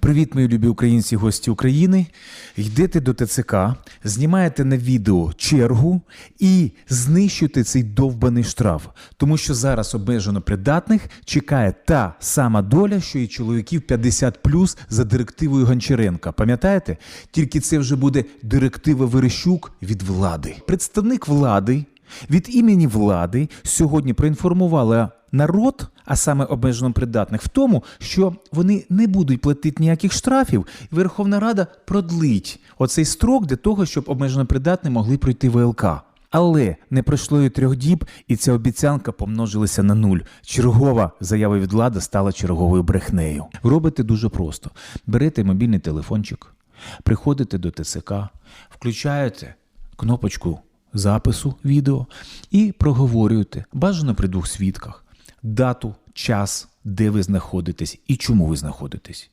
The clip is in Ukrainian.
Привіт, мої любі українці, гості України. Йдете до ТЦК, знімаєте на відео чергу і знищуєте цей довбаний штраф, тому що зараз обмежено придатних чекає та сама доля, що і чоловіків 50 за директивою Гончаренка. Пам'ятаєте? Тільки це вже буде директива Верещук від влади. Представник влади від імені влади сьогодні проінформувала народ, а саме обмежено придатних, в тому, що вони не будуть платити ніяких штрафів, і Верховна Рада продлить оцей строк для того, щоб обмежено придатні могли пройти ВЛК. Але не пройшло і трьох діб, і ця обіцянка помножилася на нуль. Чергова заява від влади стала черговою брехнею. Робите дуже просто: берете мобільний телефончик, приходите до ТСК, включаєте кнопочку запису відео і проговорюєте бажано при двох свідках дату, час, де ви знаходитесь і чому ви знаходитесь.